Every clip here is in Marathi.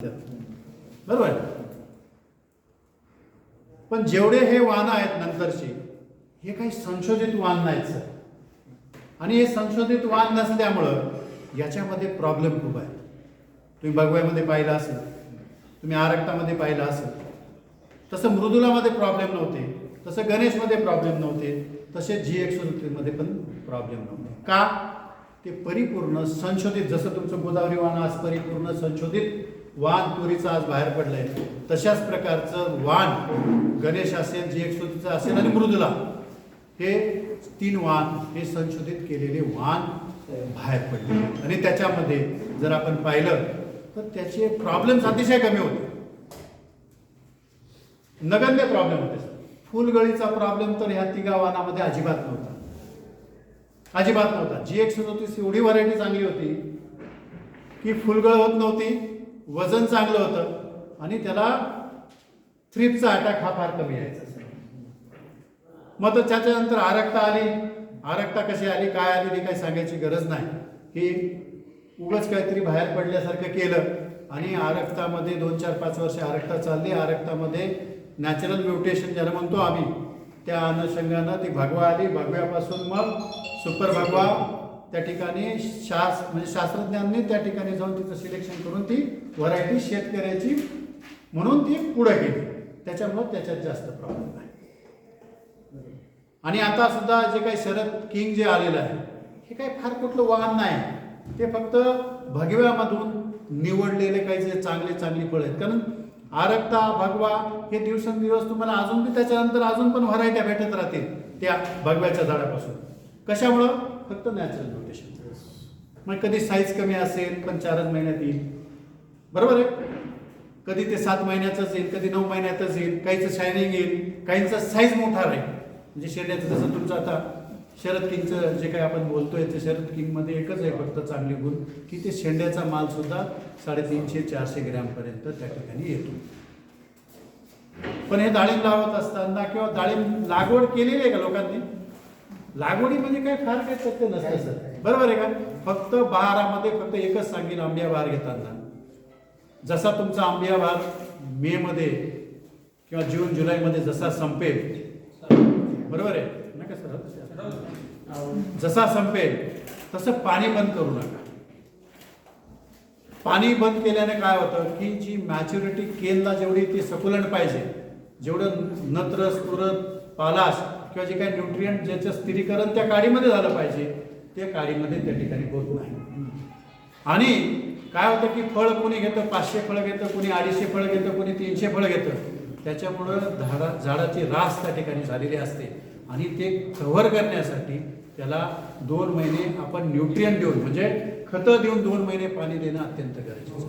बरोबर. पण जेवढे हे वाहनं आहेत नंतरची हे काही संशोधित वाहन नाहीत सर. आणि हे संशोधित वाहन नसल्यामुळं याच्यामध्ये प्रॉब्लेम खूप आहे. तुम्ही बगव्यामध्ये पाहिलं असेल तुम्ही आरक्तामध्ये पाहिलं असेल तसं मृदुलामध्ये प्रॉब्लेम नव्हते तसं गणेशमध्ये प्रॉब्लेम नव्हते तसे जी मध्ये पण प्रॉब्लेम नव्हते. का? ते परिपूर्ण संशोधित जसं तुमचं गोदावरी वाहन आज परिपूर्ण संशोधित वाण तुरीचं आज बाहेर पडलंय. तशाच प्रकारचं वाण गणेश असेल जी एकसोतीचं असेल आणि मृदुला हे तीन वाण हे संशोधित केलेले वाण बाहेर पडले. आणि त्याच्यामध्ये जर आपण पाहिलं तर त्याचे प्रॉब्लेम्स अतिशय कमी होते. नगण्य प्रॉब्लेम होते फुलगळीचा प्रॉब्लेम तर ह्या तिघा वाहनामध्ये अजिबात नव्हता. अजिबात नव्हता. जी एक सदोतीस एवढी व्हरायटी चांगली होती की फुलगळ होत नव्हती वजन चांगलं होतं आणि त्याला थ्रिपचा अटॅक हा फार कमी यायचा. मग तर त्याच्यानंतर आरक्ता आली. आरक्ता कशी आली? काय आली? ती काही सांगायची गरज नाही. की उगच काहीतरी बाहेर पडल्यासारखं केलं आणि आरक्तामध्ये दोन चार पाच वर्ष आरक्ता चालली. आरक्तामध्ये नॅचरल म्युटेशन ज्याला म्हणतो आम्ही त्या अनुषंगानं ती भगवा आली. भगव्यापासून मग सुपर भगवा त्या ठिकाणी शास म्हणजे शास्त्रज्ञांनी त्या ठिकाणी जाऊन तिचं सिलेक्शन करून ती व्हरायटी शेतकऱ्याची म्हणून ती पुढे गेली. त्याच्यामुळं त्याच्यात जास्त प्रॉब्लेम नाही आणि आता सुद्धा जे काही शरद किंग जे आलेलं आहे हे काही फार कुठलं वाहन नाही. ते फक्त भगव्यामधून निवडलेले काही जे चांगले चांगली फळ आहेत. कारण आरक्ता भगवा हे दिवसेंदिवस तुम्हाला अजून बी त्याच्यानंतर अजून पण व्हरायट्या भेटत राहतील त्या भगव्याच्या झाडापासून. कशामुळं? फक्त नॅचरल म्युटेशन मग कधी साईज कमी असेल पण चारच महिन्यात येईल. बरोबर आहे? कधी ते सात महिन्याचंच येईल कधी नऊ महिन्यातच येईल काहीचं शायनिंग येईल काहींचा साईज मोठा राहील. म्हणजे शेंड्याचं जसं तुमचं आता शरद किंगचं जे काही आपण बोलतोय ते शरद किंगमध्ये एकच आहे फक्त चांगले गुण की ते शेंड्याचा माल सुद्धा साडेतीनशे चारशे ग्रॅमपर्यंत त्या ठिकाणी येतो. पण हे डाळिंब लावत असताना किंवा डाळिंब लागवड केलेली आहे का लोकांनी? लागवडीमध्ये म्हणजे काय? फार काय सत्य नसतं सर. बरोबर आहे का? फक्त बहारामध्ये फक्त एकच सांगेन आंबिया बहार घेताना. जसा तुमचा आंबिया बहार मे मध्ये किंवा जून जुलैमध्ये जसा संपेल बरोबर आहे? नका सर? जसा संपेल तसं पाणी बंद करू नका. पाणी बंद केल्याने काय होतं की जी मॅच्युरिटी केलला जेवढी ती सकुलंट पाहिजे. जेवढं नत्र स्फुरत पालाश किंवा जे काही न्यूट्रियंट ज्याचं स्थिरीकरण त्या काडीमध्ये झालं पाहिजे ते काडीमध्ये त्या ठिकाणी होत नाही. आणि काय होतं की फळ कोणी घेतं पाचशे फळं घेतं कोणी अडीचशे फळं घेतं कोणी तीनशे फळं घेतं त्याच्यामुळं झाडा झाडाची रास त्या ठिकाणी झालेली असते. आणि ते कव्हर करण्यासाठी त्याला दोन महिने आपण न्यूट्रियन देऊन म्हणजे खतं देऊन दोन महिने पाणी देणं अत्यंत गरजेचं.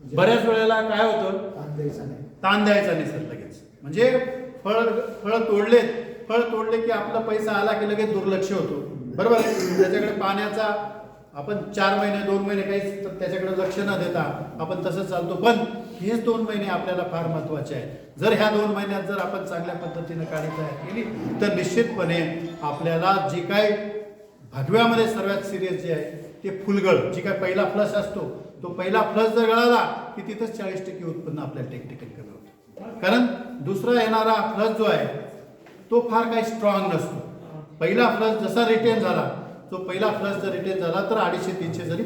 बऱ्याच वेळेला काय होतं? ताण द्यायचा नाही सर लगेच. म्हणजे फळ फळ तोडलेत. फळ तोडले की आपला पैसा आला की लगेच दुर्लक्ष होतो. बरोबर? त्याच्याकडे पाण्याचा आपण चार महिने दोन महिने काहीच त्याच्याकडे लक्ष न देता आपण तसंच चालतो. पण हेच दोन महिने आपल्याला फार महत्त्वाचे आहेत. जर ह्या दोन महिन्यात जर आपण चांगल्या पद्धतीनं काढी तयार केली तर निश्चितपणे आपल्याला जी काय भगव्यामध्ये सर्वात सिरियस जे आहे ते फुलगळ जी काय पहिला फ्लश असतो तो पहिला फ्लश जर गळाला की तिथंच चाळीस टक्के उत्पन्न आपल्याला टेक्निकल करावं कारण दुसरा येणारा फ्लश जो आहे तो फार काही स्ट्रॉंग नसतो. पहिला फ्लश जसा रिटेन झाला तो पहिला फ्लश जर रिटेन झाला तर अडीचशे तीनशे जरी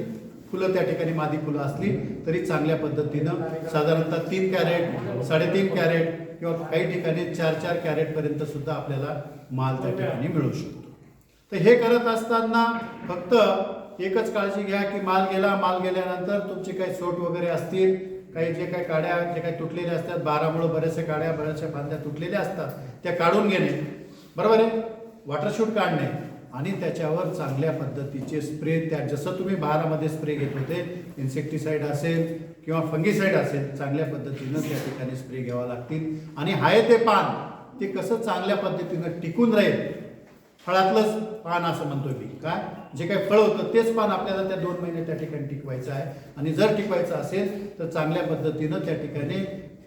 फुलं त्या ठिकाणी मादी फुलं असली तरी चांगल्या पद्धतीनं साधारणतः तीन कॅरेट साडेतीन कॅरेट किंवा काही ठिकाणी चार चार कॅरेटपर्यंत सुद्धा आपल्याला माल त्या ठिकाणी मिळू शकतो. तर हे करत असताना फक्त एकच काळजी घ्या की माल गेला माल गेल्यानंतर तुमचे काही सोट वगैरे असतील काही जे काही काड्या जे काही तुटलेल्या असतात बारामुळं बऱ्याचशा काड्या बऱ्याचशा फांद्या तुटलेल्या असतात त्या काढून घेणे. बरोबर आहे? वॉटरशूट काढणे. आणि त्याच्यावर चांगल्या पद्धतीचे स्प्रे त्या जसं तुम्ही बहारामध्ये स्प्रे घेत होते इन्सेक्टिसाईड असेल किंवा फंगिसाईड असेल चांगल्या पद्धतीनं त्या ठिकाणी स्प्रे घ्यावा लागतील. आणि हाय ते पान ते कसं चांगल्या पद्धतीनं टिकून राहील फळातलंच पान असं म्हणतोय मी. काय जे काही फळ होतं तेच पान आपल्याला त्या दोन महिने त्या ठिकाणी टिकवायचं आहे. आणि जर टिकवायचं असेल तर चांगल्या पद्धतीनं त्या ठिकाणी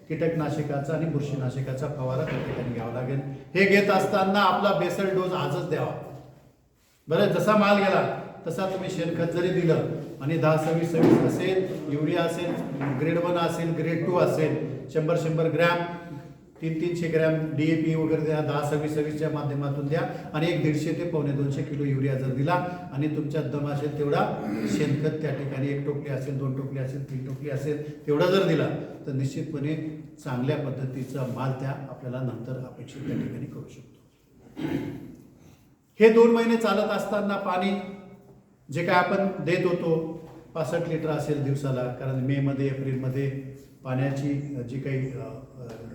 कीटकनाशकाचा आणि बुरशीनाशकाचा फवारा त्या ठिकाणी घ्यावा लागेल. हे घेत असताना आपला बेसल डोस आजच द्यावा. बरं जसा माल गेला तसा तुम्ही शेणखत जरी दिलं आणि दहा सव्वीस सव्वीस असेल युरिया असेल ग्रेड वन असेल ग्रेड टू असेल शंभर शंभर ग्रॅम तीन तीनशे ग्रॅम डी ए पी वगैरे द्या दहा सव्वीस सव्वीसच्या माध्यमातून द्या आणि एक दीडशे ते पावणे दोनशे किलो युरिया जर दिला आणि तुमच्या दम असेल तेवढा शेणखत त्या ठिकाणी एक टोपली असेल दोन टोपली असेल तीन टोपली असेल तेवढा जर दिला तर निश्चितपणे चांगल्या पद्धतीचा माल त्या आपल्याला नंतर अपेक्षित त्या ठिकाणी करू शकतो. हे दोन महिने चालत असताना पाणी जे काय आपण देत होतो पासष्ट लिटर असेल दिवसाला कारण मेमध्ये एप्रिलमध्ये पाण्याची जी काही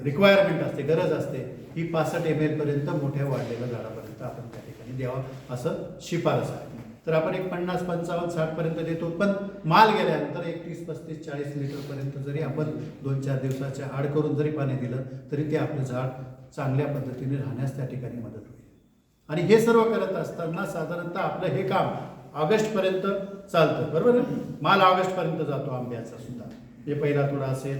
रिक्वायरमेंट असते गरज असते ही पासष्ट एम एलपर्यंत मोठ्या वाढलेल्या झाडापर्यंत आपण त्या ठिकाणी द्यावं असं शिफारस आहे. तर आपण एक पन्नास पंचावन्न साठपर्यंत देतो पण माल गेल्यानंतर एक तीस पस्तीस चाळीस लिटरपर्यंत जरी आपण दोन चार दिवसाच्या आड करून जरी पाणी दिलं तरी ते आपलं झाड चांगल्या पद्धतीने राहण्यास त्या ठिकाणी मदत होईल. आणि हे सर्व करत असताना साधारणतः आपलं हे काम ऑगस्टपर्यंत चालतं बरोबर आहे? माल ऑगस्टपर्यंत जातो आंब्याचा सुद्धा. हे पहिला तोडा असेल.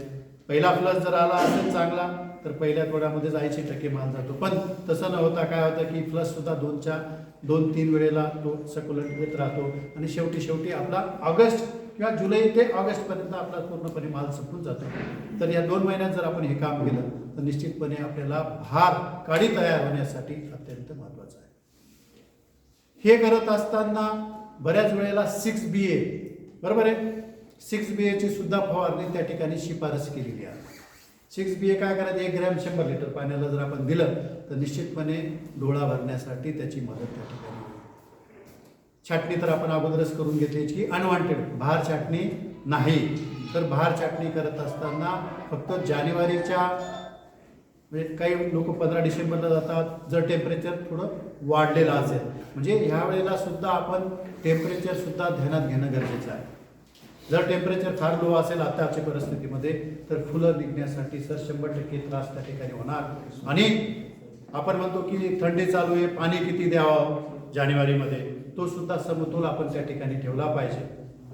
पहिला प्लस जर आला असेल चांगला तर पहिल्या तोड्यामध्ये ऐंशी टक्के माल जातो. पण तसं न होता काय होतं की प्लस सुद्धा दोनच्या दोन तीन वेळेला तो सकुलंट येत राहतो. आणि शेवटी शेवटी आपला ऑगस्ट किंवा जुलै ते ऑगस्टपर्यंत आपला पूर्णपणे माल संपून जातो. तर या दोन महिन्यात जर आपण हे काम केलं तर निश्चितपणे आपल्याला भार काढी तयार होण्यासाठी अत्यंत महत्त्वाचं आहे. हे करत असताना बऱ्याच वेळेला सिक्स बी ए बरोबर आहे? सिक्स बी एची सुद्धा फवारणी त्या ठिकाणी शिफारस केलेली आहे. सिक्स बी ए काय करायचं? एक ग्रॅम शंभर लिटर पाण्याला जर आपण दिलं तर निश्चितपणे डोळा भरण्यासाठी त्याची मदत त्या ठिकाणी छाटणी तर आपण अगोदरच करून घेतल्याची अनवॉन्टेड भार छाटणी नाही. तर भार छाटणी करत असताना फक्त जानेवारीच्या म्हणजे काही लोक पंधरा डिसेंबरला जातात जर टेम्परेचर थोडं वाढलेलं असेल. म्हणजे ह्या वेळेला सुद्धा आपण टेम्परेचरसुद्धा ध्यानात घेणं गरजेचं आहे. जर टेम्परेचर फार लो असेल आताच्या परिस्थितीमध्ये तर फुलं निघण्यासाठी सर शंभर टक्के त्रास त्या ठिकाणी होणार. आणि आपण म्हणतो की थंडी चालू आहे पाणी किती द्यावं जानेवारीमध्ये तो सुद्धा समतोल आपण त्या ठिकाणी ठेवला पाहिजे.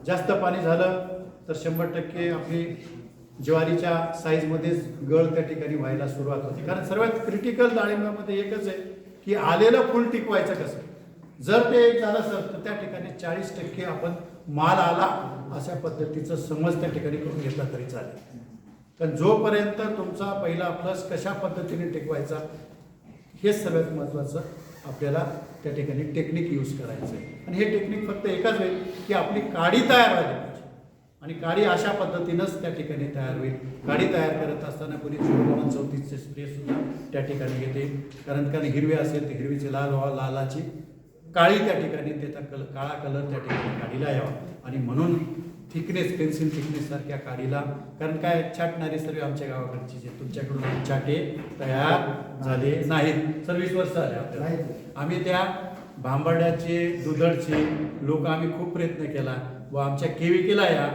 जास्त पाणी झालं तर शंभर टक्के आपली ज्वारीच्या साईजमध्येच गळ त्या ठिकाणी व्हायला सुरुवात होते. कारण सर्वात क्रिटिकल डाळिंबामध्ये एकच आहे की आलेलं फुल टिकवायचं कसं? जर ते एक झालं सर तर त्या ठिकाणी चाळीस टक्के आपण माल आला अशा पद्धतीचं समज त्या ठिकाणी करून घेतला तरी चालेल. कारण जोपर्यंत तुमचा पहिला प्लस कशा पद्धतीने टिकवायचा हेच सर्वात महत्त्वाचं आपल्याला त्या ठिकाणी टेक्निक यूज करायचं आहे. आणि हे टेक्निक फक्त एकच होईल की आपली काडी तयार व्हायला आणि काडी अशा पद्धतीनंच त्या ठिकाणी तयार होईल. काडी तयार करत असताना कोणी चोरबावन चौतीसचे स्प्रे सुद्धा त्या ठिकाणी घेते. कारण कारण हिरवी असेल तर हिरवीची लाल व्हावा लालाची काळी त्या ठिकाणी त्याचा कल काळा कलर त्या ठिकाणी काडीला यावा. आणि म्हणून थिकनेस पेन्सिल थिकनेस सारख्या काडीला कारण काय छाटणारे सर्व आमच्या गावाकडची जे तुमच्याकडून छाटे तयार झाले नाहीत. सर्विस वर्ष झाले आपल्याला आम्ही त्या भांबर्ड्याचे दुधडचे लोक आम्ही खूप प्रयत्न केला व आमच्या केविकेला या.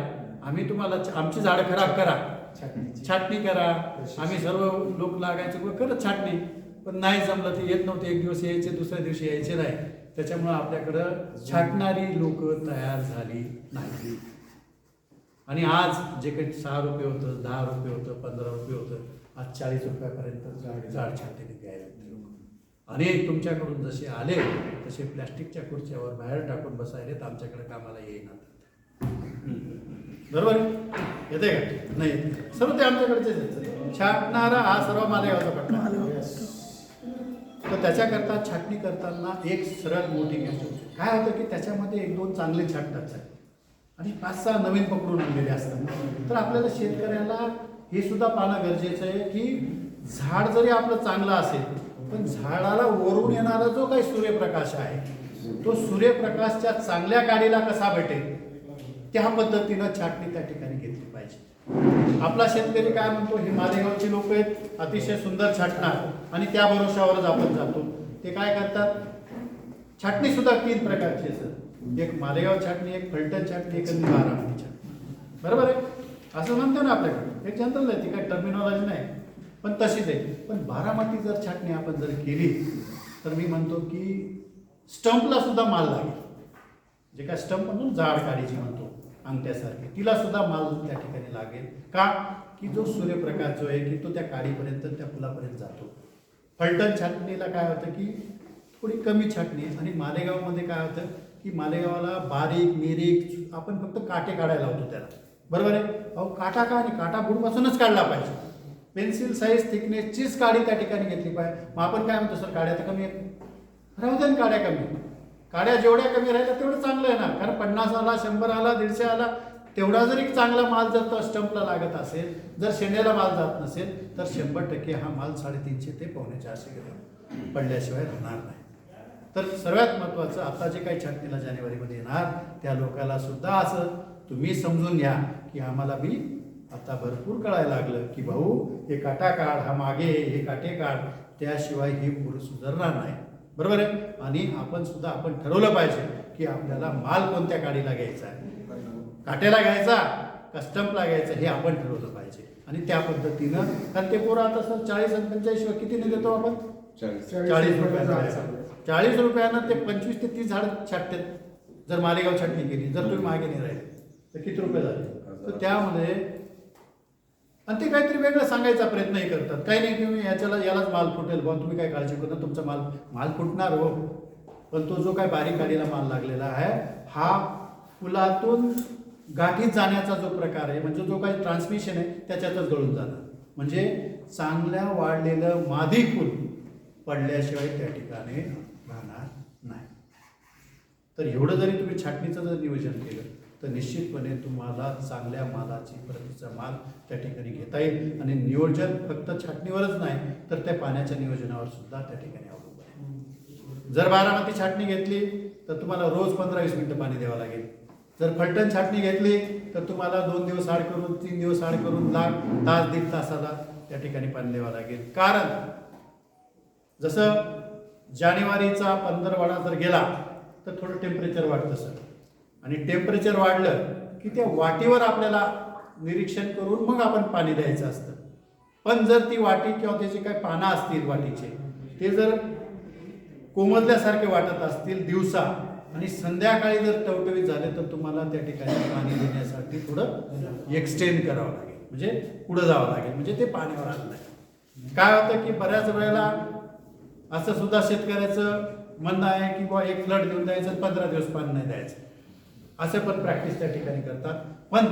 आम्ही तुम्हाला आमची झाडं खराब करा. छाटणी करा. आम्ही सर्व लोक लागायचे करत छाटणी. पण नाही जमलं ते येत नव्हते. एक दिवस यायचे दुसऱ्या दिवशी यायचे नाही. त्याच्यामुळं आपल्याकडं छाटणारी लोक तयार झाली नाही आणि आज जे काही सहा रुपये होतं दहा रुपये होतं पंधरा रुपये होतं आज चाळीस रुपयापर्यंत झाड झाड छाटणी द्यायला अनेक तुमच्याकडून जसे आले तसे प्लॅस्टिकच्या खुर्च्यावर बाहेर टाकून बसायले तर आमच्याकडे कामाला येईनात बरोबर? येते का? नाही. सर्व ते आमच्याकडचेच आहेत छाटणारा हा सर्व मालेगावचा पट्टा. तर त्याच्याकरता छाटणी करताना एक सरळ मोठी गोष्ट काय होतं की त्याच्यामध्ये एक दोन चांगले छाटतात आणि पाच सहा नवीन पकडून आणलेले असतात. तर आपल्याला शेतकऱ्याला हे सुद्धा पाहणं गरजेचं आहे की झाड जरी आपलं चांगलं असेल पण झाडाला वरून येणारा जो काही सूर्यप्रकाश आहे तो सूर्यप्रकाशच्या चांगल्या काडीला कसा भेटेल? त्या पद्धतीनं छाटणी त्या ठिकाणी घेतली पाहिजे. आपला शेतकरी काय म्हणतो हे मालेगावची लोक आहेत अतिशय सुंदर छाटणार आणि त्या भरोशावरच आपण जातो. ते काय करतात? छाटणी सुद्धा तीन प्रकारची आहे सर एक मालेगाव छाटणी एक फलटण छाटणी एक आणि बारामती छाटणी. बरोबर आहे? असं म्हणतो ना आपल्याकडे. एक जनरल आहे ती काय टर्मिनॉलॉजी नाही. पण तशीच आहे. पण बारामती जर छाटणी आपण जर केली तर मी म्हणतो की स्टंपला सुद्धा माल लागेल. जे काय स्टंप म्हणून जाड काढीची म्हणतो. अंगठ्यासारखे. तिला सुद्धा माल त्या ठिकाणी लागेल. का? की जो सूर्यप्रकाश जो आहे की तो त्या काडीपर्यंत त्या फुलापर्यंत जातो. फलटण छाटणीला काय होतं की थोडी कमी छाटणी आणि मालेगावमध्ये काय होतं की मालेगावाला बारीक मिरीक आपण फक्त काटे काढायला लावतो त्याला. बरोबर आहे? अहो काटा का आणि काटा बुडपासूनच काढला पाहिजे. पेन्सिल साईज थिकनेसचीच काडी त्या ठिकाणी घेतली पाहिजे. मग आपण काय म्हणतो सर काड्या तर कमी आहेत. राहू द्या काड्या कमी. काड्या जेवढ्या कमी राहिल्या तेवढं चांगलं आहे ना. कारण पन्नास आला शंभर आला दीडशे आला तेवढा जरी चांगला माल जर तो स्टंपला लागत असेल जर शेंड्याला माल जात नसेल तर शंभर टक्के हा माल साडेतीनशे ते पावणे चारशे किलो पडल्याशिवाय राहणार नाही. तर सर्वात महत्त्वाचं आता जे काही छाटणीला जानेवारीमध्ये येणार त्या लोकांना सुद्धा असं तुम्ही समजून घ्या की आम्हाला मी आता भरपूर कळायला लागलं की भाऊ हे काटा काढ हा मागे हे काटे काढ त्याशिवाय हे पूर सुधारणार नाही. बरोबर आहे? आणि आपण सुद्धा आपण ठरवलं पाहिजे की आपल्याला माल कोणत्या काडीला घ्यायचा आहे? काट्याला घ्यायचा कस्टमला घ्यायचा हे आपण ठरवलं पाहिजे. आणि त्या पद्धतीनं कारण ते पोरं आता सर चाळीस आणि पंचेचाळीस कितीने देतो आपण? चाळीस. चाळीस रुपयानं चाळीस रुपयानं ते पंचवीस ते तीस झाड छाटतात. जर मालेगाव छाटणी केली जर तुम्ही मागे नाही राहिले तर किती रुपये झाले? तर त्यामध्ये आणि ते काहीतरी वेगळं सांगायचा प्रयत्नही करतात. काही नाही तुम्ही याच्याला यालाच माल फुटेल बुवा तुम्ही काय काळजी करता तुमचा माल माल फुटणार हो. पण तो जो काय बारीक गाडीला माल लागलेला आहे हा पुलातून गाठीत जाण्याचा जो प्रकार आहे म्हणजे जो काही ट्रान्समिशन आहे त्याच्यातच गळून जाणार. म्हणजे चांगल्या वाढलेलं मादी फुल पडल्याशिवाय त्या ठिकाणी राहणार नाही. तर एवढं जरी तुम्ही छाटणीचं जर नियोजन केलं तर निश्चितपणे तुम्हाला चांगल्या मालाची प्रतीचा माल त्या ठिकाणी घेता येईल. आणि नियोजन फक्त छाटणीवरच नाही तर त्या पाण्याच्या नियोजनावर सुद्धा त्या ठिकाणी अवलंबून आहे. जर बारामती छाटणी घेतली तर तुम्हाला रोज पंधरा वीस मिनिटं पाणी द्यावं लागेल. जर फलटण छाटणी घेतली तर तुम्हाला दोन दिवस आड करून तीन दिवस आड करून लाख तास दीड तासाला त्या ठिकाणी पाणी द्यावं लागेल. कारण जसं जानेवारीचा पंधरवाडा जर गेला तर थोडं टेम्परेचर वाढतं सर. आणि टेम्परेचर वाढलं की त्या वाटीवर आपल्याला निरीक्षण करून मग आपण पाणी द्यायचं असतं. पण जर ती वाटी किंवा त्याची काही पानं असतील वाटीचे ते जर कोमजल्यासारखे वाटत असतील दिवसा आणि संध्याकाळी जर टवटवीत झाले तर तुम्हाला त्या ठिकाणी पाणी देण्यासाठी थोडं एक्सटेंड करावं लागेल. म्हणजे पुढं जावं लागेल. म्हणजे ते पाण्यावर आलं नाही काय होतं की बऱ्याच वेळेला असं सुद्धा शेतकऱ्याचं म्हणणं आहे की बा एक फ्लड देऊन द्यायचं पंधरा दिवस पाणी नाही द्यायचं. असं पण प्रॅक्टिस त्या ठिकाणी करतात. पण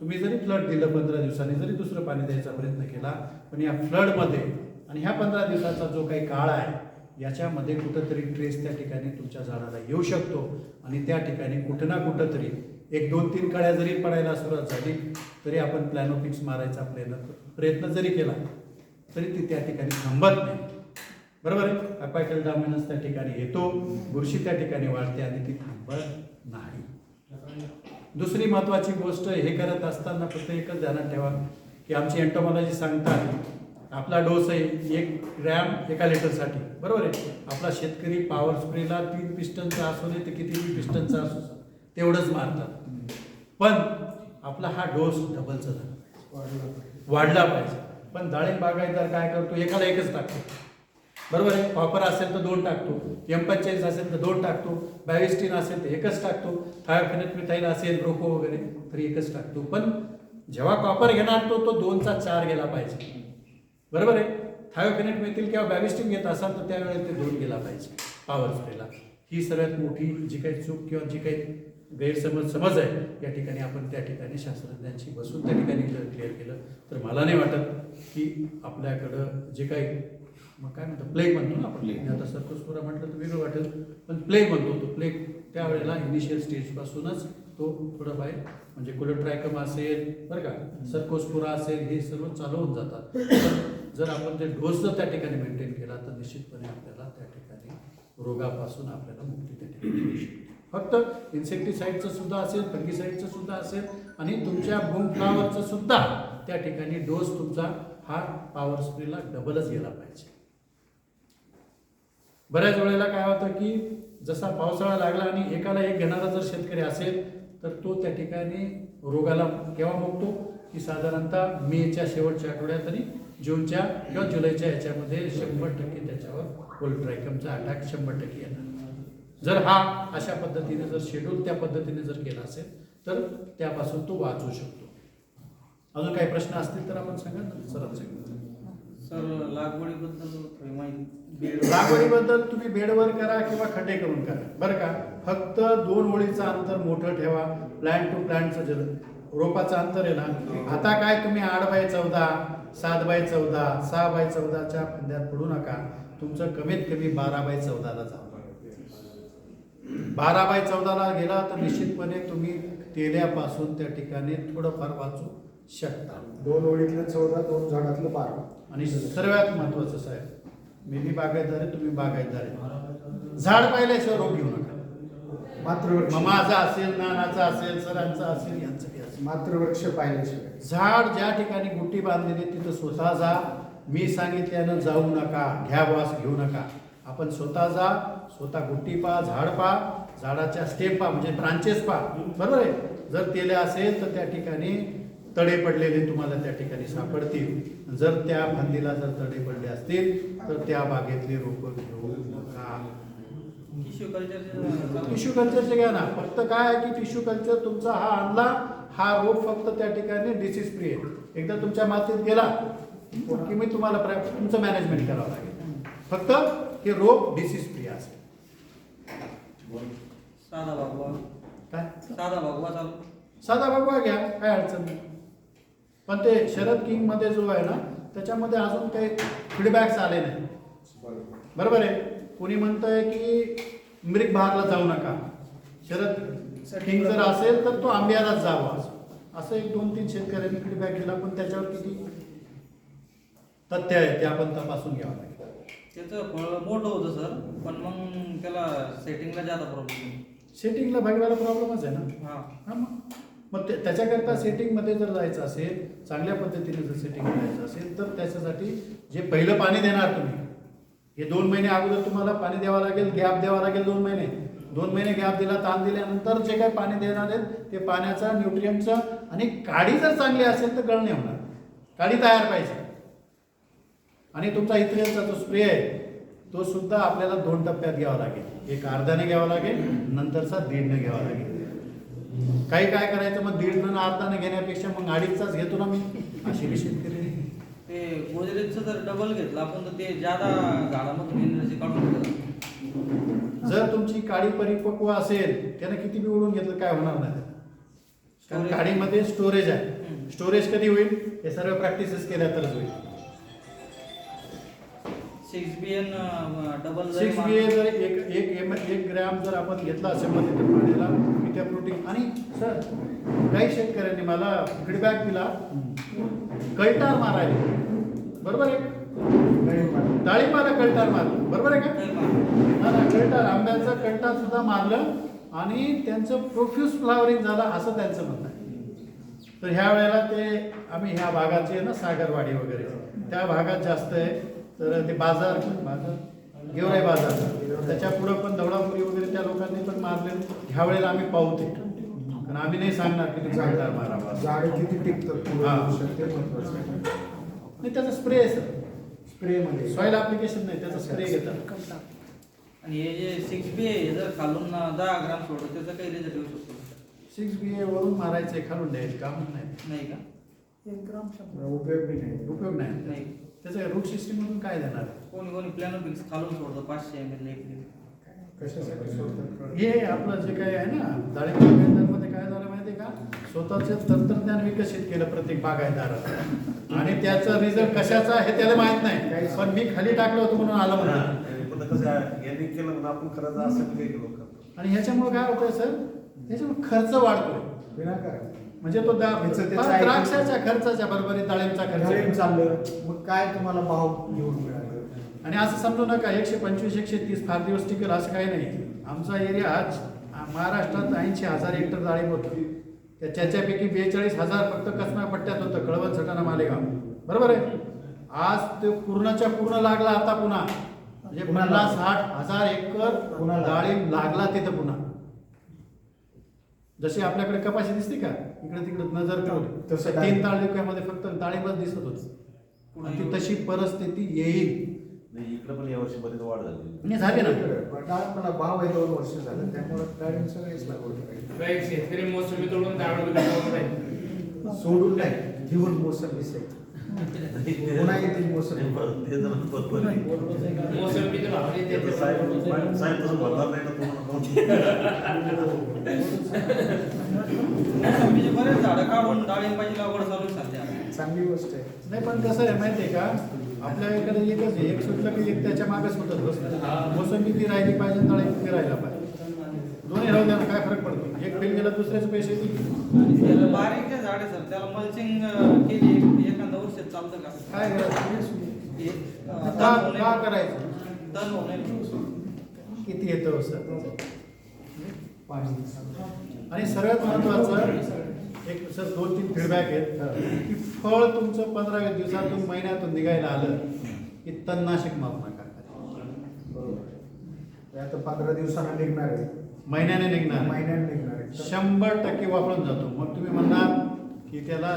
तुम्ही जरी फ्लड दिलं पंधरा दिवसांनी जरी दुसरं पाणी द्यायचा प्रयत्न केला पण या फ्लडमध्ये आणि ह्या पंधरा दिवसाचा जो काही काळ आहे याच्यामध्ये कुठंतरी ट्रेस त्या ठिकाणी तुमच्या झाडाला येऊ शकतो. आणि त्या ठिकाणी कुठं ना कुठंतरी एक दोन तीन कळ्या जरी पडायला सुरुवात झाली तरी आपण प्लॅनोफिक्स मारायचा प्रयत्न प्रयत्न जरी केला तरी ती त्या ठिकाणी थांबत नाही. बरोबर आहे? अपायकल डामिनस त्या ठिकाणी येतो बुरशी त्या ठिकाणी वाढते आणि ती थांबत नाही. दुसरी महत्त्वाची गोष्ट हे करत असताना फक्त एकच ध्यानात ठेवा की आमची एंटोमॉलॉजी सांगतात आपला डोस आहे एक ग्रॅम एका लिटरसाठी बरोबर आहे? आपला शेतकरी पॉवर स्प्रेला तीन पिस्टनचा असू दे ते किती पिस्टनचा असू तेवढंच मारतात. पण आपला हा डोस डबलचा झाला. वाढला पाहिजे. पण डाळिंब बागायतदार काय करतो? एकाला एकच टाकतो. बरोबर आहे? कॉपर असेल तर दोन टाकतो. एम पंचेचाळीस असेल तर दोन टाकतो. बॅविस्टीन असेल तर एकच टाकतो. थायोफिनेट मिथाईल असेल ब्रोको वगैरे तर एकच टाकतो. पण जेव्हा कॉपर घेणार तो तो दोनचा चार गेला पाहिजे. बरोबर आहे? थायोफिनेट मिळतील किंवा बॅविस्टीन घेत असाल तर त्यावेळेस ते दोन गेला पाहिजे. पॉवर स्प्रेला ही सगळ्यात मोठी जी काही चूक किंवा जी काही गैरसमज समज आहे या ठिकाणी आपण त्या ठिकाणी शास्त्रज्ञांशी बसून त्या ठिकाणी जर क्लिअर केलं तर मला नाही वाटत की आपल्याकडं जे काही मग काय म्हणतो प्लेग म्हणतो ना आपण. आता सर्कोस्पोरा म्हटलं तर वेगळं वाटेल पण प्लेग म्हणतो तो प्लेग त्यावेळेला इनिशियल स्टेजपासूनच तो थोडं बाय म्हणजे कोलोट्रायकम असेल बरं का सर्कोस्पोरा असेल हे सर्व चालू होऊन जातात. जर आपण ते डोस जर त्या ठिकाणी मेंटेन केला तर निश्चितपणे आपल्याला त्या ठिकाणी रोगापासून आपल्याला मुक्ती त्या ठिकाणी मिळू शकते. फक्त इन्सेक्टिसाईडचं सुद्धा असेल फंगिसाईडचं सुद्धा असेल आणि तुमच्या बूम सुद्धा त्या ठिकाणी डोस तुमचा हा पॉवर स्प्रेला डबलच गेला पाहिजे. बऱ्याच वेळेला काय होतं की जसा पावसाळा लागला आणि एकाला एक घेणारा जर शेतकरी असेल तर तो त्या ठिकाणी रोगाला केव्हा बघतो की साधारणतः मेच्या शेवटच्या आठवड्यात आणि जूनच्या किंवा जुलैच्या याच्यामध्ये शंभर टक्के त्याच्यावर कोल्ट्रायकमचा अटॅक शंभर टक्के येणार. जर हा अशा पद्धतीने जर शेड्यूल त्या पद्धतीने जर केला असेल तर त्यापासून तो वाचू शकतो. अजून काही प्रश्न असतील तर आपण सांगा ना? सरळ सांगा सर लागवडीबद्दल माहिती तुम्ही बेडवर करा किंवा खड्डे करून करा. बरं का? फक्त दोन ओळीचं अंतर मोठं ठेवा. प्लॅन टू प्लॅनचं जे रोपाचं अंतर आहे ना आता काय तुम्ही आठ बाय चौदा सात बाय चौदा सहा बाय चौदाच्या फांद्यात पडू नका. तुमचं कमीत कमी बारा बाय चौदाला जा. बारा बाय चौदाला गेला तर निश्चितपणे तुम्ही तेल्यापासून त्या ठिकाणी थोडंफार वाचू. शकता. दोन ओळीतलं चौदा दोन झाडातलं बारा. आणि सर्वात महत्वाचं साहेब मी बी बागायतदार आहे तुम्ही बागायतदार आहे. झाड पाहिल्याशिवाय रोग घेऊ नका. मग माझा असेल नानाचा असेल सरांचा असेल यांचं बी असेल. मातृवृक्ष पाहिल्याशिवाय. झाड ज्या ठिकाणी गुट्टी बांधलेली तिथं स्वतः जा मी सांगितल्यानं जाऊ नका घ्या वास घेऊ नका. आपण स्वतः जा स्वतः गुट्टी पा झाड पा झाडाच्या स्टेप पा म्हणजे ब्रांचेस पा. बरोबर आहे? जर तेले असेल तर त्या ठिकाणी तडे पडलेले तुम्हाला त्या ठिकाणी सापडतील. जर त्या फांदीला जर तडे पडले असतील तर त्या बागेतली रोपं घेऊ नका. टिश्यू कल्चर टिश्यू कल्चरचे घ्या ना. फक्त काय आहे की टिश्यू कल्चर तुमचा हा आणला हा रोग फक्त त्या ठिकाणी डिसीज फ्री आहे. एकदा तुमच्या मातीत गेला की मी तुम्हाला तुमचं मॅनेजमेंट करावं लागेल. फक्त हे रोग डिसीज फ्री असेल साधा भगवा. काय? साधा भगवा चालू. साधा बघवा घ्या काय अडचण नाही. पण ते शरद किंगमध्ये जो आहे ना त्याच्यामध्ये अजून काही फीडबॅक्स आले नाही. बरोबर आहे? कोणी म्हणतंय की मृग बहारला जाऊ नका. शरद किंग जर असेल तर तो आंब्यालाच जावा. असं एक दोन तीन शेतकऱ्यांनी फीडबॅक दिला पण त्याच्यावर किती तथ्य आहे ते आपण तपासून घ्यावं लागेल. त्याचं फळ मोठं होतं सर. पण मग त्याला सेटिंगला जादा प्रॉब्लेम सेटिंगला भागवायला प्रॉब्लेमच आहे ना? हा. हा मग. मग ते- त्याच्याकरता सेटिंगमध्ये जर जायचं असेल चांगल्या पद्धतीने जर सेटिंग करायचं असेल तर त्याच्यासाठी जे पहिलं पाणी देणार तुम्ही हे दोन महिने अगोदर तुम्हाला पाणी द्यावं लागेल गॅप द्यावा लागेल दोन महिने. दोन महिने गॅप दिला ताण दिल्यानंतर जे काही पाणी देणार आहेत ते पाण्याचा न्यूट्रियंटचा आणि काडी जर चांगली असेल तर गळणे होणार. काडी तयार पाहिजे. आणि तुमचा इथ्रियनचा जो स्प्रे आहे तो सुद्धा आपल्याला दोन टप्प्यात घ्यावा लागेल. एक अर्धाने घ्यावा लागेल नंतरचा दीडने घ्यावा लागेल. काही काय करायचं मग दीडनं अर्धाने घेण्यापेक्षा मग अडीचचाच घेतो ना मी अशी बी शेतकरी. ते गोदरेजचं जर डबल घेतलं आपण तर ते जादा झाडामधून एनर्जी काढून घेतात जर तुमची काळी परिपक्व असेल त्यानं किती बी उडून घेतलं काय होणार नाही. कारण Storage. काडीमध्ये स्टोरेज आहे. स्टोरेज कधी होईल हे सर्व प्रॅक्टिसेस केल्या तरच होईल six B N double six B A जर एक एक एम एक ग्रॅम जर आपण घेतला असेल मध्ये त्या पाण्याला त्या प्रोटीन. आणि सर काही शेतकऱ्यांनी मला फीडबॅक दिला कळटार मारायला. बरोबर आहे? डाळिंबाला कळटार मारलं. बरोबर आहे का? ना कळटार आंब्याचा कळटार सुद्धा मारलं आणि त्यांचं प्रोफ्युज फ्लावरिंग झालं असं त्यांचं म्हणणं आहे. तर ह्या वेळेला ते आम्ही ह्या भागाचे ना सागरवाडी वगैरे त्या भागात जास्त आहे. तर ते बाजार बाजार. गेवराई बाजार. त्याच्या पुढं पण दवडापुरी वगैरे त्या लोकांनी पण मारले. ह्या वेळेला आम्ही पाहू ते कारण आम्ही नाही सांगणार की तुम्ही कळटार मारावा झाड किती टिकतं पुढे? हा. येऊ शकते महत्वाचं आहे. नाही त्याचा स्प्रे आहे सर. स्प्रेमध्ये सॉईल ऍप्लिकेशन नाही त्याचा स्प्रे घेतात. आणि हे जे सिक्स बी आहे जर खालून दहा ग्राम सोडलं त्याचा काही रिझल्ट येऊ शकतो. सिक्स बी ए वरून मारायचे खालून द्यायचे काम नाही. नाही का? उपयोग बी नाही. उपयोग नाही. नाही. त्याचं रूट सिस्टीम मधून काय देणार? कोणी कोणी प्लॅनोपिक्स खालून सोडतं पाचशे एम एल कशासाठी सोडतात हे आपलं जे काही आहे ना डाळिंबमध्ये काय झालं माहिती आहे का? स्वतःच तंत्रज्ञान विकसित केलं प्रत्येक बागायतदारानं आणि त्याचा रिझल्ट कशाचा आहे त्याला माहीत नाही. पण मी खाली टाकलं होतं म्हणून आलं म्हणून. पण कसं यांनी केलं म्हणून आपण खरंच असं काही केलं करतो आणि ह्याच्यामुळे काय होतंय सर? ह्याच्यामुळे खर्च वाढतोय. विनाकारण. म्हणजे तो दा- ह्याचं त्याचं फार आहे. द्राक्षाच्या खर्चाच्या बरोबरीत डाळिंबचा डाळिंब खर्च चाललं. मग काय तुम्हाला भाव घेऊन मिळालं? आणि असं समजू नका एकशे पंचवीस एकशे तीस फार दिवस टिकेल असं काही नाही. आमचा एरिया आज महाराष्ट्रात ऐंशी हजार हेक्टर डाळिंब होतं. त्या त्याच्यापैकी बेचाळीस हजार फक्त कसना पट्ट्यात होतं कळवण सटाणा मालेगाव. बरोबर आहे? आज ते पूर्णच्या पूर्ण लागला आता पुन्हा. म्हणजे पुन्हा पन्नास. साठ हजार एकर पुन्हा लागला. डाळिंब लागला तिथं पुन्हा. जशी आपल्याकडे कपाशी दिसते का? इकडे तिकडे नजर ठेवली. तसं तीन. तालुक्यामध्ये फक्त डाळिंबच दिसत होती. ती तशी परिस्थिती येईल. नाही इकडे पण यावर्षी बरीच वाढ झाली. आणि झाली ना. डाळिंबाला भाव आहे दोन वर्ष झालं. त्यामुळे डाळिंब सगळेच लागवड करायची. एक शेतकरी मोसंबी तोडून सोडून नाही घेऊन मोसंबी सेट पुन्हा येतील मोसंबी ते जरा बरोबर तर देते. साहेब साहेब तसं म्हणणार नाही ना तुम्हाला. मोसंबीचे बरेच झाडं काढून डाळिंबाची लागवड चालू सध्या चांगली गोष्ट आहे. नाही पण कसं आहे माहिती आहे का आपल्याकडे एकच आहे एक सुटलं की एक त्याच्यामागे सुटत बसतं मोसंबी ती राहिली पाहिजे डाळिंब ती राहायला पाहिजे. दोन्ही राहू द्या काय फरक पडतो? एक फेल गेला दुसऱ्याचे पैसे त्याला बारीक जे झाड आहे सर त्याला मल्चिंग केली एक- एखाद्या वर्षात चालतं का? काय करायचं हे, का. करायचं? तण होणे किती येतं सर पाच दिवसात आणि सगळ्यात महत्वाचं एक सर दोन तीन फीडबॅक आहेत की फळ तुमचं पंधरा वीस दिवसातून महिन्यातून निघायला आलं की तणनाशक मारू नका आता पंधरा दिवसांना निघणार आहे. महिन्याने निघणार. महिन्यात निघणार आहे. शंभर टक्के वापरून जातो. मग तुम्ही म्हणणार की त्याला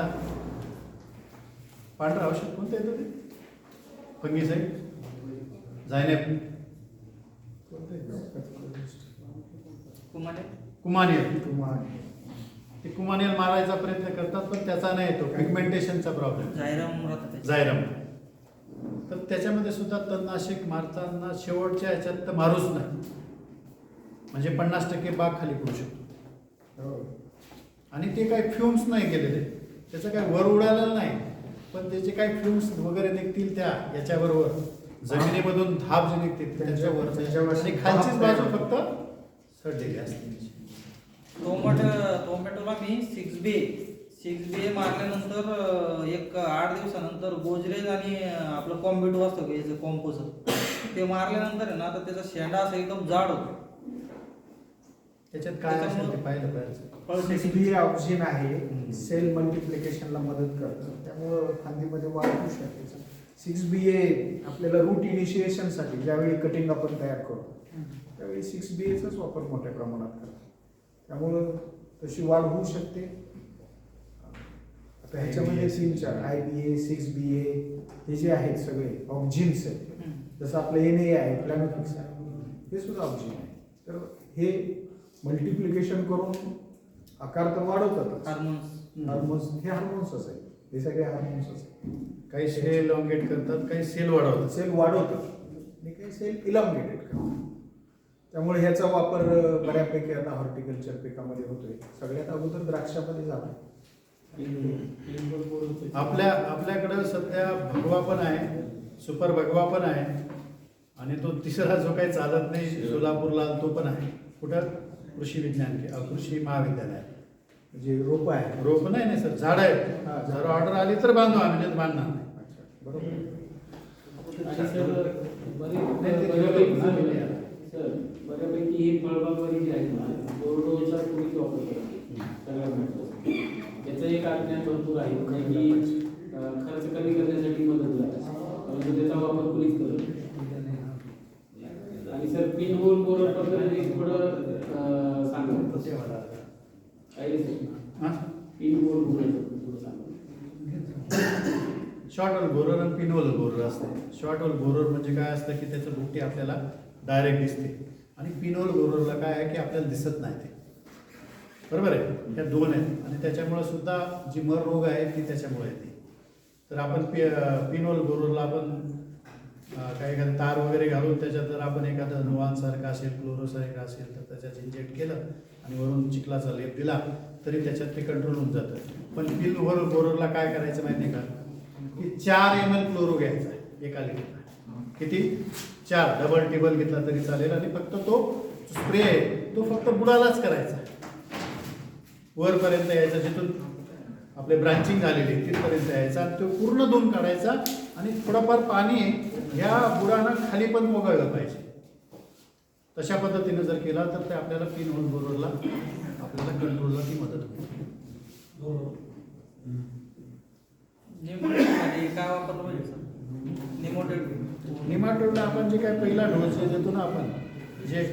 पांढरं औषध कोणतं येतं ते फंगीसाईड? जायनेप? कोणतं कुमारे कुमानियल. तुम्हाला ते कुमानियल मारायचा प्रयत्न करतात पण त्याचा नाही येतो. पिगमेंटेशनचा प्रॉब्लेम जायराम राहतात त्याचे. जायरम. तर त्याच्यामध्ये सुद्धा तणनाशक मारताना शेवटच्या ह्याच्यात तर मारूच नाही. म्हणजे पन्नास टक्के बाग खाली पडू शकतो. हो. आणि ते काही फ्युम्स नाही गेलेले त्याचं काही वर उडालेलं नाही. पण त्याचे काही फ्युम्स वगैरे निघतील त्या याच्याबरोबर जमिनीमधून धाप जे निघते त्याच्यावर त्याच्यावर आणि खालचीच बाजू फक्त सडलेली असते. टोमॅटो टोमॅटोला मी सिक्स बी सिक्स बी मारल्यानंतर अं, एक आठ दिवसानंतर गोजरेज आणि आपलं कॉम्बिटो असतं याचं कॉम्पोजर ते मारल्यानंतर आहे ना तर त्याचा शेंडा असा एकदम जाड होतो. त्याच्यात काय असेल ते पाहिलं पाहिजे. सिक्स बी ऑक्सिजन आहे. सेल मल्टिप्लिकेशनला मदत करतं. त्यामुळं फांदीमध्ये वाढ होऊ शकते. सिक्स बी ए आपल्याला रूट इनिशिएशनसाठी ज्यावेळी कटिंग आपण तयार करतो त्यावेळी सिक्स बी एचाच वापर मोठ्या प्रमाणात करतो. त्यामुळं तशी वाढ होऊ शकते. आता ह्याच्यामध्ये तीन चार I B A six B ए हे जे आहेत सगळे ऑक्झिन्स आहेत. जसं आपलं एन ए आहे प्लॅनोफिक्स आहे. हे सुद्धा ऑक्झिन आहे. तर हे मल्टिप्लिकेशन करून आकार तर वाढवतातच. हार्मोन्स हार्मोन्स हे हार्मोन्सच आहे. हे सगळे हार्मोन्सच आहे. काही सेल लॉंगेट करतात काही सेल वाढवतात. सेल वाढवतात. आणि काही सेल इलॉंगेटेड करतात. त्यामुळे ह्याचा वापर बऱ्यापैकी आता हॉर्टिकल्चर पिकामध्ये होतोय. सगळ्यात अगोदर द्राक्षामध्ये झाला आपल्या आपल्याकडं सध्या भगवा पण आहे सुपर भगवा पण आहे आणि तो तिसरा जो काही चालत नाही सोलापूरला तो पण आहे. कुठं? कृषी विज्ञान कृषी महाविद्यालय म्हणजे रोप आहे. रोप नाही नाही सर झाड आहे हा, जर ऑर्डर आली तर बांधू आम्ही नाही बांधणार नाही. अच्छा, बरोबर. आणि सर बरे- नाही, ते बऱ्यापैकी ठेवलं सर- ना. सर बऱ्यापैकी ही फळबागवाडी जी आहे ना बोर्डोचा पूर्वीच वापर करते सगळ्या महत्वाचं याचं एक अज्ञान भरपूर आहे. की अं, खर्च कमी करण्यासाठी मदत झाला. परंतु त्याचा वापर कुणीच करत. आणि सर पिन होल बोरर पद्धतीने थोडं सांगा. काही हा? पिन होल सांगा. शॉर्ट होल बोरर आणि पिन होल बोरर असते. शॉर्ट होल बोरर म्हणजे काय असतं की त्याचं बुट्टी आपल्याला डायरेक्ट दिसते. आणि पिनोल होल काय आहे की आपल्याला दिसत नाही ते. बरोबर आहे? ह्या दोन आहेत. आणि त्याच्यामुळे सुद्धा जी मर रोग आहे ती त्याच्यामुळे येते तर आपण पि पिनोल बोररला आपण काही एखादं तार वगैरे घालून त्याच्यात जर आपण एखादं नोवानसारखं असेल क्लोरोसारखं असेल तर त्याच्यात इंजेक्ट केलं आणि वरून चिखलाचा लेप दिला तरी त्याच्यात ते कंट्रोल होऊन जातं. पण पिनोल वर काय करायचं माहिती आहे का? की चार एम एल क्लोरो घ्यायचा आहे एका लिटरला किती? चार डबल टेबल घेतला तरी चालेल आणि फक्त तो स्प्रे आहे. तो फक्त बुडालाच करायचा. वरपर्यंत यायचा जिथून आपले ब्रांचिंग झालेले आहे तिथपर्यंत यायचा. तो पूर्ण धुवून काढायचा आणि थोडंफार पाणी ह्या बुडानं खाली पण वगळलं पाहिजे. तशा पद्धतीने जर केला तर ते आपल्याला पिन होल बरोबरला आपल्याला कंट्रोलला ती मदत होईल निमोटेडसाठी काय वापरलं पाहिजे सर निमोटेड निमाटोडला आपण जे काय पहिला डोस जे देतो ना आपण जे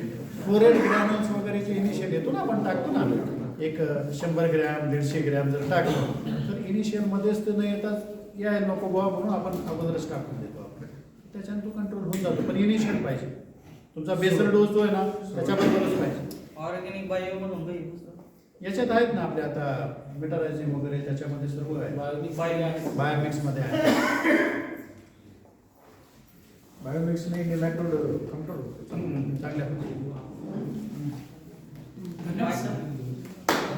फोरेड ग्रॅम्स वगैरे जे इनिशियल येतो ना आपण टाकतो ना एक शंभर ग्रॅम दीडशे ग्रॅम जर टाकलं तर इनिशियलमध्येच ते न येताच यायला नको बुवा म्हणून आपण अगोदरच टाकून देतो आपण. त्याच्यानं तो कंट्रोल होऊन जातो पण इनिशियल पाहिजे. तुमचा बेसल डोस जो आहे ना त्याच्याबरोबरच पाहिजे. ऑर्गॅनिक बायो म्हणून याच्यात आहेत ना आपले आता मेटारायझिंग वगैरे त्याच्यामध्ये सर्व आहे. बायोमिक्स पाहिजे आहे. बायोमिक्स बायोमिक्सने नेमॅटोड कंट्रोल चांगल्या धन्यवाद.